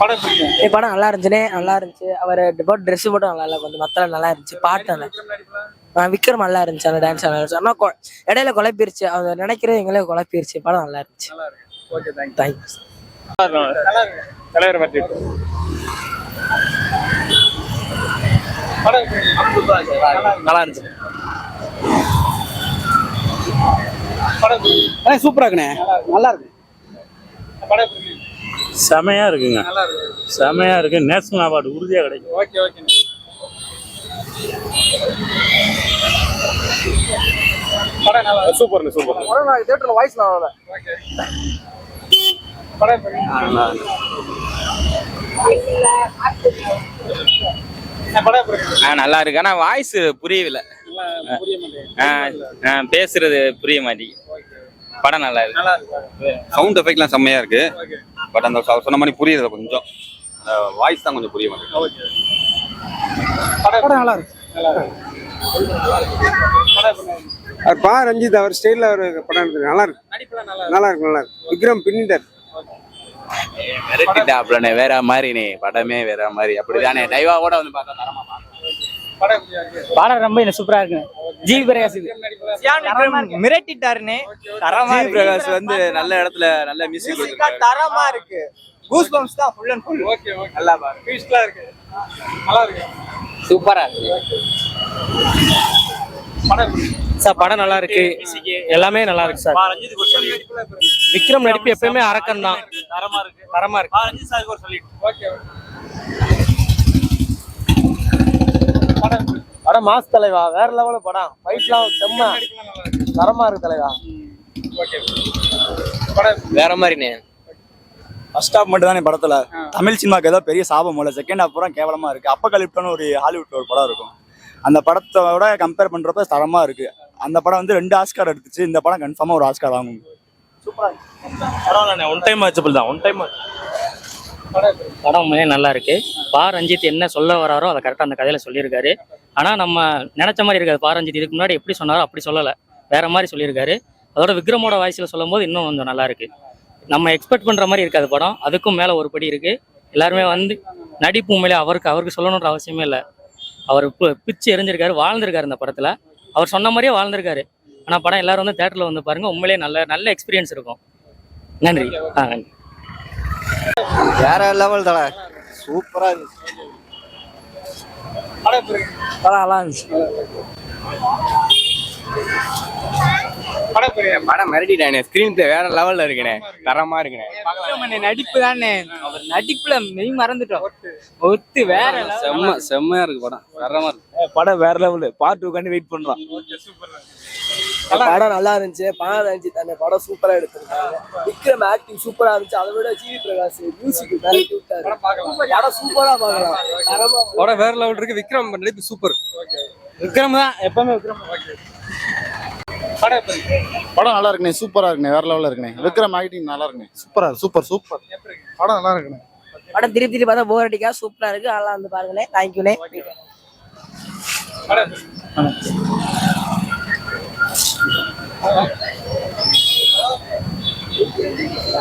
படம் படம் நல்லா இருந்துச்சுனே. நல்லா இருந்துச்சு. அவர் போட்டு ட்ரெஸ் மட்டும் நல்லா இல்லை. கொஞ்சம் மற்ற நல்லா இருந்துச்சு. பாட்டு நல்லா விக்ரம் நல்லா இருந்துச்சு அந்த டான்ஸ் நல்லா இருந்துச்சு ஆனால் இடையில குழப்பிருச்சு. அவர் நினைக்கிறது எங்களே குழப்பிருச்சு. படம் நல்லா இருந்துச்சு. நல்லா இருக்கு. ஓகே நல்லா இருக்கு? தலைவர் பற்றி நல்லா இருந்துச்சு. சூப்பரா இருக்குண்ணே. நல்லா இருக்கு. படம் பிடிக்கும் செமையா இருக்குங்க. நல்லா இருக்கு செமையா இருக்கு. நேஷனல் அவார்டு உறுதியா கிடைக்கும். Okay okay. படம் நல்லா இருக்கு. சூப்பர். சூப்பர் தேட்டர்ல வாய்ஸ் நல்லா நல்லா இருக்கு. ஆனா வாய்ஸ் புரியவில்லை. நல்லா புரிய மாட்டேங்குது. ஆ, ஆ, பேசுறது புரிய மாட்டேங்குது. படம் நல்லா இருக்கு. நல்லா இருக்கு. சவுண்ட் எஃபெக்ட்லாம் செம்மையா இருக்கு. ஓகே. பட் அந்த அவர் சொன்ன மாதிரி புரியுது கொஞ்சம். வாய்ஸ் தான் கொஞ்சம் புரிய மாட்டேங்குது. படம் நல்லா இருக்கு. அவர் பா ரஞ்சித் அவர் ஸ்டைலில் ஒரு படம் எடுத்து நல்லா இருக்கு. நல்லா நல்லா இருக்கு நல்லா இருக்கு. விக்ரம் பின்னிட்டார். மிரட்டிட்டாப்லண்ணே வேற மாதிரிண்ணே படமே வேற மாதிரி. அப்படிதானே. டைவாவோட வந்து பார்த்தா தரமா படம் ரொம்ப சூப்பரா இருக்கு. ஜிவி பிரகாஷ் மிரட்டிட்டாருன்னு. தரமா பிரகாஷ் வந்து நல்ல இடத்துல நல்ல மியூசிக் தரமா இருக்கு. கூஸ் பம்ப்ஸ் தான் full and full okay okay. நல்லா பாரு. பீஸ்லாம் இருக்கு. நல்லா இருக்கு. சூப்பரா இருக்கு. படம் எப்படி? இருக்கு? சார் படம் நல்லா இருக்கு. எல்லாமே நல்லா இருக்கு சார். விக்ரம் நடிப்பு எப்பயுமே அரக்கன் தான். தரமா இருக்கு. தரமா இருக்கு. ஓகே படம் மாஸ் தலைவா வேற லெவல் படம் ஃபைட்லாம் செம்ம. தரமா இருக்கு தலைவா. வேற மாதிரிண்ணே. ஃபர்ஸ்ட் ஹாஃப் மட்டும் தானே படத்துல தமிழ் சினிமாக்கு ஏதோ பெரிய சாபம் இல்லை செகண்ட் ஹாஃப் பூரா கேவலமா இருக்கு. அப்ப கலிப்டான ஒரு ஹாலிவுட்ல ஒரு படம் இருக்கும். அந்த படத்தோட கம்பேர் பண்றப்ப தரமா இருக்கு. அந்த படம் வந்து ரெண்டு ஆஸ்கார் எடுத்துச்சு. இந்த படம் கன்ஃபார்மா ஒரு ஆஸ்கார் வாங்கும். பரவாயில்ல ஒன் டைம் வாட்சபிள் தான். ஒன் டைம் படம் நல்லா இருக்கு. பா ரஞ்சித் என்ன சொல்ல வராரோ அதை கரெக்டாக அந்த கதையில சொல்லியிருக்காரு. ஆனால் நம்ம நினச்ச மாதிரி இருக்காது. பாரஞ்சித் இதுக்கு முன்னாடி எப்படி சொன்னாரோ அப்படி சொல்லலை. வேற மாதிரி சொல்லியிருக்காரு. அதோட விக்ரமோட வாய்ஸில் சொல்லும்போது இன்னும் கொஞ்சம் நல்லா இருக்கு. நம்ம எக்ஸ்பெக்ட் பண்ணுற மாதிரி இருக்காது படம். அதுக்கும் மேலே ஒரு படி இருக்குது எல்லாருமே வந்து நடிப்பு உண்மையிலே அவருக்கு அவருக்கு சொல்லணுன்ற அவசியமே இல்லை. அவர் பிச்சு எரிஞ்சிருக்காரு வாழ்ந்திருக்காரு இந்த படத்தில். அவர் சொன்ன மாதிரியே வாழ்ந்திருக்காரு. ஆனால் படம் எல்லாரும் வந்து தேட்டரில் வந்து பாருங்க உண்மையிலே நல்ல நல்ல எக்ஸ்பீரியன்ஸ் இருக்கும். நன்றி. ஆ நன்றி. வேற லெவல் தலை சூப்பராக இருந்துச்சு படம் நல்லா இருந்துச்சு படம் மிரட்டிட்டானே ஸ்கிரீன் வேற லெவல்ல இருக்குண்ணே தரமா இருக்குண்ணே நடிப்பு தானே. அவர் நடிப்புல மெய் மறந்துட்டோம். ஒத்து வேற செம்ம செம்மையா இருக்கு படம். இருக்கு. படம் வேற லெவல் பார்ட் டூ கண்டு வெயிட் சூப்பர் படம் நல்லா இருந்துச்சு. படம் ரஞ்சித் அந்த படம் சூப்பரா எடுத்திருக்காங்க. விக்ரம் ஆக்டிங் சூப்பரா இருந்துச்சு. அதை விட ஜிவி பிரகாஷ் மியூசிக் மிரட்டி விட்டாரு படம் சூப்பரா பார்க்கலாம். தரமா படம் வேற லெவல் இருக்கு. விக்ரம் நடிப்பு சூப்பர் விக்ரம் தான். எப்பவுமே விக்ரம். படம் நல்லா இருக்குண்ணே. சூப்பரா இருக்குண்ணே. வேற லெவல்ல இருக்குண்ணே. விக்ரம் ஆக்டிங் நல்லா இருக்குண்ணே. சூப்பரா சூப்பர் சூப்பர்? படம் நல்லா இருக்குண்ணே. படம் திருப்பி திருப்பி பார்த்தா போர் அடிக்கா சூப்பரா இருக்கு. நல்லா வந்து பாருங்களேன். தேங்க்யூண்ணே